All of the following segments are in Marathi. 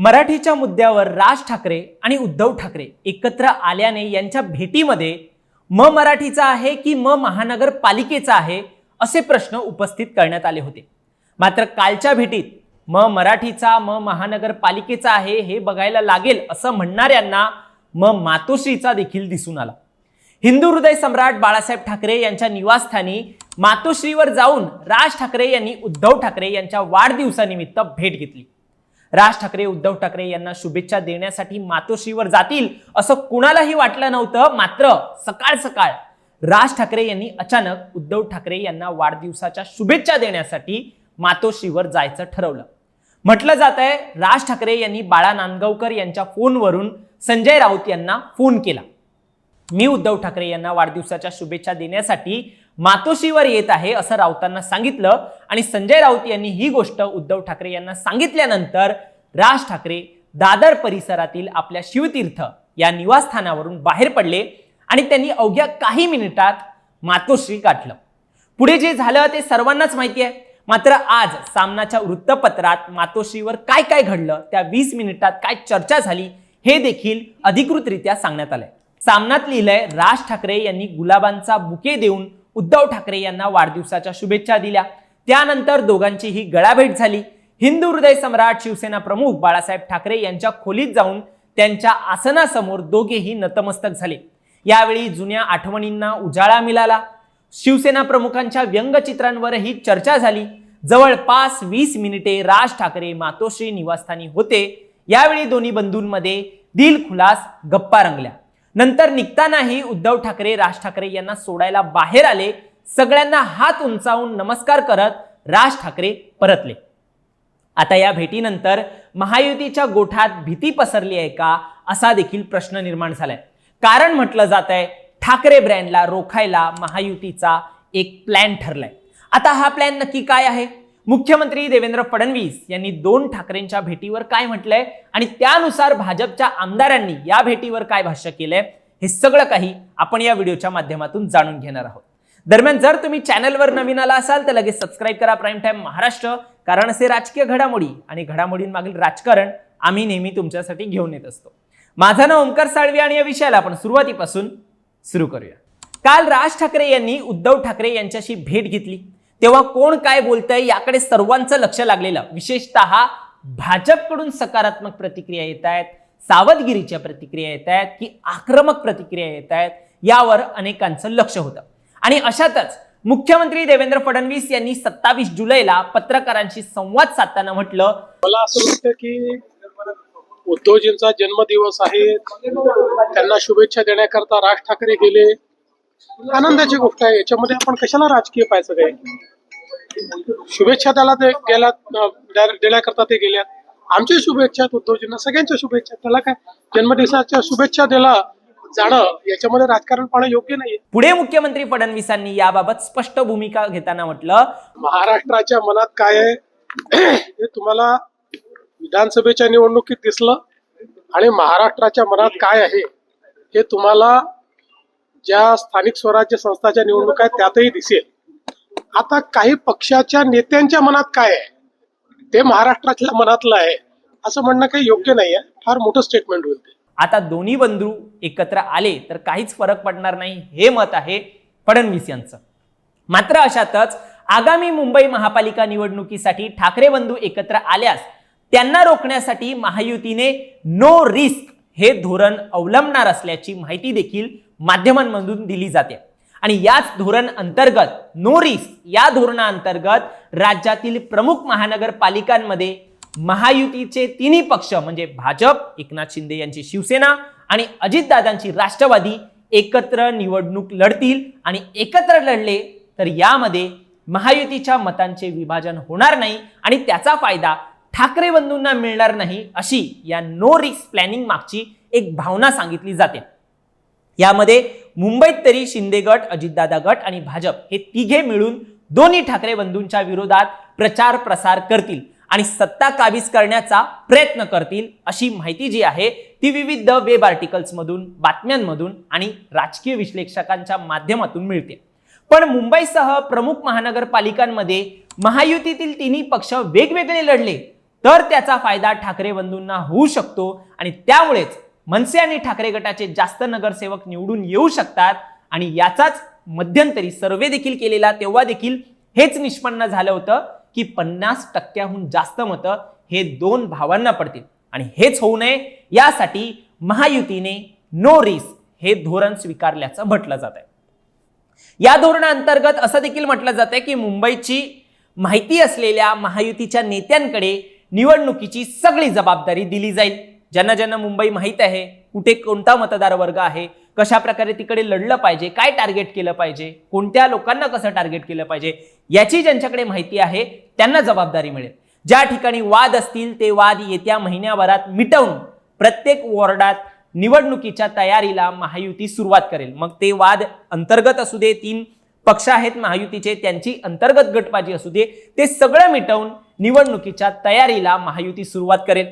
मराठीच्या मुद्द्यावर राज ठाकरे आणि उद्धव ठाकरे एकत्र आल्याने यांच्या भेटीमध्ये म मराठीचा आहे की म महानगरपालिकेचा आहे असे प्रश्न उपस्थित करण्यात आले होते. मात्र कालच्या भेटीत म मराठीचा म महानगरपालिकेचा आहे हे बघायला लागेल असं म्हणणाऱ्यांना म मातोश्रीचा देखील दिसून आला. हिंदू हृदय सम्राट बाळासाहेब ठाकरे यांच्या निवासस्थानी मातोश्रीवर जाऊन राज ठाकरे यांनी उद्धव ठाकरे यांच्या वाढदिवसानिमित्त भेट घेतली. राज ठाकरे उद्धव ठाकरे यांना शुभेच्छा देण्यासाठी मातोश्रीवर जातील असं कुणालाही वाटलं नव्हतं. मात्र सकाळ सकाळ राज ठाकरे यांनी अचानक उद्धव ठाकरे यांना वाढदिवसाच्या शुभेच्छा देण्यासाठी मातोश्रीवर जायचं ठरवलं. म्हटलं जात आहे राज ठाकरे यांनी बाळा नांदगावकर यांच्या फोनवरून संजय राऊत यांना फोन केला. मी उद्धव ठाकरे यांना वाढदिवसाच्या शुभेच्छा देण्यासाठी मातोश्रीवर येत आहे असं राऊतांना सांगितलं. आणि संजय राऊत यांनी ही गोष्ट उद्धव ठाकरे यांना सांगितल्यानंतर राज ठाकरे दादर परिसरातील आपल्या शिवतीर्थ या निवासस्थानावरून बाहेर पडले आणि त्यांनी अवघ्या काही मिनिटात मातोश्री गाठलं. पुढे जे झालं ते सर्वांनाच माहिती आहे. मात्र आज सामनाच्या वृत्तपत्रात मातोश्रीवर काय काय घडलं त्या वीस मिनिटात काय चर्चा झाली हे देखील अधिकृतरित्या सांगण्यात आलंय. सामनात लिहिलंय राज ठाकरे यांनी गुलाबांचा बुके देऊन उद्धव ठाकरे यांना वाढदिवसाच्या शुभेच्छा दिल्या. त्यानंतर दोघांची ही गळाभेट झाली. हिंदू हृदय सम्राट शिवसेना प्रमुख बाळासाहेब ठाकरे यांच्या खोलीत जाऊन त्यांच्या आसनासमोर दोघेही नतमस्तक झाले. यावेळी जुन्या आठवणींना उजाळा मिळाला. शिवसेना प्रमुखांच्या व्यंगचित्रांवरही चर्चा झाली. जवळपास वीस मिनिटे राज ठाकरे मातोश्री निवासस्थानी होते. यावेळी दोन्ही बंधूंमध्ये दिलखुलास गप्पा रंगल्या. नंतर निघतानाही उद्धव ठाकरे राज ठाकरे यांना सोडायला बाहेर आले. सगळ्यांना हात उंचावून नमस्कार करत राज ठाकरे परतले. आता या भेटीनंतर महायुतीच्या गोठात भीती पसरली आहे का असा देखील प्रश्न निर्माण झालाय. कारण म्हटलं जात आहे ठाकरे ब्रँडला रोखायला महायुतीचा एक प्लॅन ठरलाय. आता हा प्लॅन नक्की काय आहे? मुख्यमंत्री देवेंद्र फडणवीस यांनी दोन ठाकरेंच्या भेटीवर काय म्हटलंय आणि त्यानुसार भाजपच्या आमदारांनी या भेटीवर काय भाष्य केलंय हे सगळं काही आपण या व्हिडिओच्या माध्यमातून जाणून घेणार आहोत. दरम्यान जर तुम्ही चॅनलवर नवीन आला असाल तर लगेच सबस्क्राईब करा प्राईम टाईम महाराष्ट्र. कारण असे राजकीय घडामोडी आणि घडामोडींमागील राजकारण आम्ही नेहमी तुमच्यासाठी घेऊन येत असतो. माझं नाव ओमकार साळवी आणि या विषयाला आपण सुरुवातीपासून सुरू करूया. काल राज ठाकरे यांनी उद्धव ठाकरे यांच्याशी भेट घेतली. तेव्हा कोण काय बोलतंय याकडे सर्वांचं लक्ष लागलेलं. विशेषतः भाजपकडून सकारात्मक प्रतिक्रिया येत आहेत सावधगिरीच्या प्रतिक्रिया येत आहेत की आक्रमक प्रतिक्रिया येत आहेत यावर अनेकांचं लक्ष होतं. आणि अशातच मुख्यमंत्री देवेंद्र फडणवीस यांनी सत्तावीस जुलैला पत्रकारांशी संवाद साधताना म्हटलं मला असं वाटतं की उद्धवजींचा जन्मदिवस आहे. त्यांना शुभेच्छा देण्याकरता राज ठाकरे गेले. आनंदाची गोष्ट आहे. याच्यामध्ये आपण कशाला राजकीय पाहायचं काय? शुभेच्छा त्याला ते गेल्या देण्याकरता ते गेल्यात. आमच्या शुभेच्छा उद्धवजींना सगळ्यांच्या शुभेच्छा त्याला काय? जन्मदिवसाच्या शुभेच्छा दिला. जाणं याच्यामध्ये राजकारण पाहणं योग्य नाहीये. पुढे मुख्यमंत्री फडणवीसांनी याबाबत स्पष्ट भूमिका घेताना म्हटलं महाराष्ट्राच्या मनात काय आहे? हे तुम्हाला विधानसभेच्या निवडणुकीत दिसलं आणि महाराष्ट्राच्या मनात काय आहे? हे तुम्हाला ज्या स्थानिक स्वराज्य संस्थाच्या निवडणुका आहेत त्यातही दिसेल. आता काही पक्षाच्या नेत्यांच्या मनात काय आहे? ते महाराष्ट्रातल्या मनातलं आहे. असं म्हणणं काही योग्य नाही आहे फार मोठं स्टेटमेंट होईल आता दोन्ही बंधू एकत्र आले तर काहीच फरक पडणार नाही हे मत आहे फडणवीस यांचं मात्र अशातच आगामी मुंबई महापालिका निवडणुकीसाठी ठाकरे बंधू एकत्र आल्यास त्यांना रोखण्यासाठी महायुतीने नो रिस्क हे धोरण अवलंबणार असल्याची माहिती देखील माध्यमांमधून दिली जाते. आणि याच धोरण अंतर्गत नो रिस्क या धोरणाअंतर्गत राज्यातील प्रमुख महानगरपालिकांमध्ये महायुतीचे तिन्ही पक्ष म्हणजे भाजप एकनाथ शिंदे यांची शिवसेना आणि अजितदादांची राष्ट्रवादी एकत्र निवडणूक लढतील आणि एकत्र लढले तर यामध्ये महायुतीच्या मतांचे विभाजन होणार नाही आणि त्याचा फायदा ठाकरे बंधूंना मिळणार नाही अशी या नो रिस्क प्लॅनिंग मागची एक भावना सांगितली जाते. यामध्ये मुंबईत तरी शिंदे गट अजितदादा गट आणि भाजप हे तिघे मिळून दोन्ही ठाकरे बंधूंच्या विरोधात प्रचार प्रसार करतील. आणि सत्ता काबीज करण्याचा प्रयत्न करतील अशी माहिती जी आहे ती विविध वेब आर्टिकल्समधून बातम्यांमधून आणि राजकीय विश्लेषकांच्या माध्यमातून मिळते. पण मुंबईसह प्रमुख महानगरपालिकांमध्ये महायुतीतील तिन्ही पक्ष वेगवेगळे लढले तर त्याचा फायदा ठाकरे बंधूंना होऊ शकतो आणि त्यामुळेच मनसे आणि ठाकरे गटाचे जास्त नगरसेवक निवडून येऊ शकतात आणि याचाच मध्यंतरी सर्वे देखील केलेला तेव्हा देखील हेच निष्पन्न झालं होतं. की पन्नास टक्क्याहून जास्त मतं हे दोन भावांना पडतील. आणि हेच होऊ नये यासाठी महायुतीने नो रिस्क हे धोरण स्वीकारल्याचं म्हटलं जात आहे. या धोरणाअंतर्गत असं देखील म्हटलं जातं की मुंबईची माहिती असलेल्या महायुतीच्या नेत्यांकडे निवडणुकीची सगळी जबाबदारी दिली जाईल. ज्यांना ज्यांना मुंबई माहीत आहे कुठे कोणता मतदार वर्ग आहे कशा प्रकारे तिकडे लढलं पाहिजे काय टार्गेट केलं पाहिजे कोणत्या लोकांना कसं टार्गेट केलं पाहिजे याची ज्यांच्याकडे माहिती आहे त्यांना जबाबदारी मिळेल. ज्या ठिकाणी वाद असतील ते वाद येत्या महिन्याभरात मिटवून प्रत्येक वॉर्डात निवडणुकीच्या तयारीला महायुती सुरुवात करेल. मग ते वाद अंतर्गत असू दे तीन पक्ष आहेत महायुतीचे त्यांची अंतर्गत गटबाजी असू दे ते सगळं मिटवून निवडणुकीच्या तयारीला महायुती सुरुवात करेल.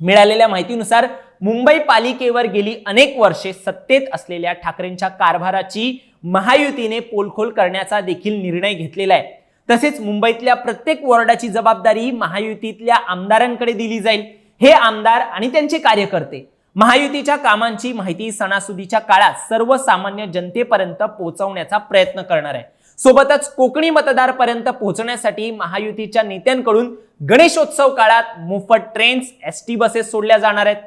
मिळालेल्या माहितीनुसार मुंबई पालिकेवर गेली अनेक वर्षे सत्तेत असलेल्या ठाकरेंच्या कारभाराची महायुतीने पोलखोल करण्याचा देखील निर्णय घेतलेला आहे. तसेच मुंबईतल्या प्रत्येक वॉर्डाची जबाबदारी महायुतीतल्या आमदारांकडे दिली जाईल. हे आमदार आणि त्यांचे कार्यकर्ते महायुतीच्या कामांची माहिती सणासुदीच्या काळात सर्वसामान्य जनतेपर्यंत पोहोचवण्याचा प्रयत्न करणार आहे. सोबतच कोकणी मतदारपर्यंत पोहोचण्यासाठी महायुतीच्या नेत्यांकडून गणेशोत्सव काळात मोफत ट्रेन्स एस टी बसेस सोडल्या जाणार आहेत.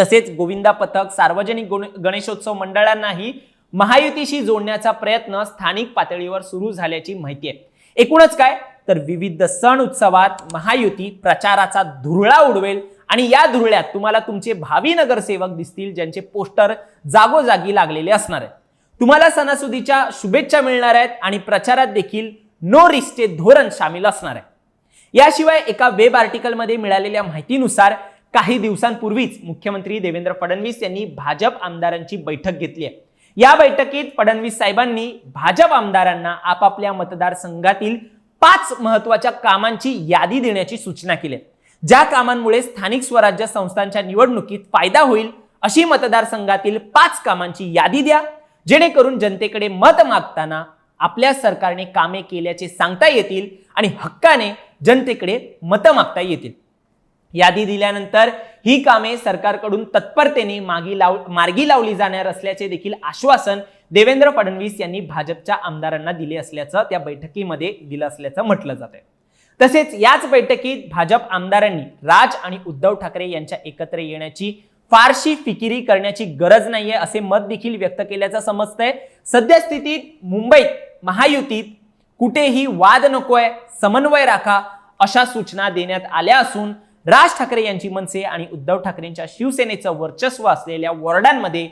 तसेच गोविंदा पथक सार्वजनिक गणेशोत्सव मंडळांनाही महायुतीशी जोडण्याचा प्रयत्न स्थानिक पातळीवर सुरू झाल्याची माहिती आहे. एकूणच काय? तर विविध सण उत्सवात महायुती प्रचाराचा धुरळा उडवेल आणि या धुरळ्यात तुम्हाला तुमचे भावी नगरसेवक दिसतील ज्यांचे पोस्टर जागोजागी लागलेले असणार आहेत. तुम्हाला सणासुदीच्या शुभेच्छा मिळणार आहेत आणि प्रचारात देखील नो रिस्कचे धोरण सामील असणार आहे. याशिवाय एका वेब आर्टिकलमध्ये मिळालेल्या माहितीनुसार काही दिवसांपूर्वीच मुख्यमंत्री देवेंद्र फडणवीस यांनी भाजप आमदारांची बैठक घेतली आहे. या बैठकीत फडणवीस साहेबांनी भाजप आमदारांना आपापल्या मतदारसंघातील पाच महत्त्वाच्या कामांची यादी देण्याची सूचना केली ज्या कामांमुळे स्थानिक स्वराज्य संस्थांच्या निवडणुकीत फायदा होईल अशी मतदारसंघातील पाच कामांची यादी द्या. जेणेकरून जनतेकडे मत मागताना आपल्या सरकारने कामे केल्याचे सांगता येतील आणि हक्काने जनतेकडे मतं मागता येतील. यादी दिल्यानंतर ही कामे सरकारकडून तत्परतेने मागी लाव मार्गी लावली जाणार असल्याचे देखील आश्वासन देवेंद्र फडणवीस यांनी भाजपच्या आमदारांना दिले असल्याचं त्या बैठकीमध्ये दिलं असल्याचं म्हटलं जात आहे. तसेच याच बैठकीत भाजप आमदारांनी राज आणि उद्धव ठाकरे यांच्या एकत्र येण्याची फारशी फिकिरी करण्याची गरज नाहीये असे मत देखील व्यक्त केल्याचं समजतंय. सद्यस्थितीत मुंबईत महायुतीत कुठेही वाद नकोय समन्वय राखा अशा सूचना देण्यात आल्या असून राज ठाकरे यांची मनसे आणि उद्धव ठाकरेंच्या शिवसेनेचं वर्चस्व असलेल्या वॉर्डांमध्ये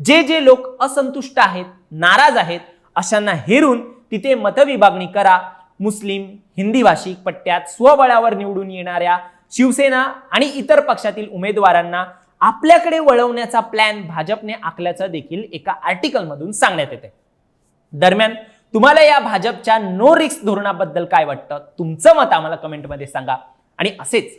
जे जे लोक असंतुष्ट आहेत नाराज आहेत अशांना हेरून तिथे मतविभागणी करा. मुस्लिम हिंदी भाषिक पट्ट्यात स्वबळावर निवडून येणाऱ्या शिवसेना आणि इतर पक्षातील उमेदवारांना आपल्याकडे वळवण्याचा प्लॅन भाजपने आखल्याचं देखील एका आर्टिकलमधून सांगण्यात येते दरम्यान तुम्हाला या भाजपच्या नो रिस्क धोरणाबद्दल काय वाटतं? तुमचं मत आम्हाला कमेंटमध्ये सांगा. आणि असेच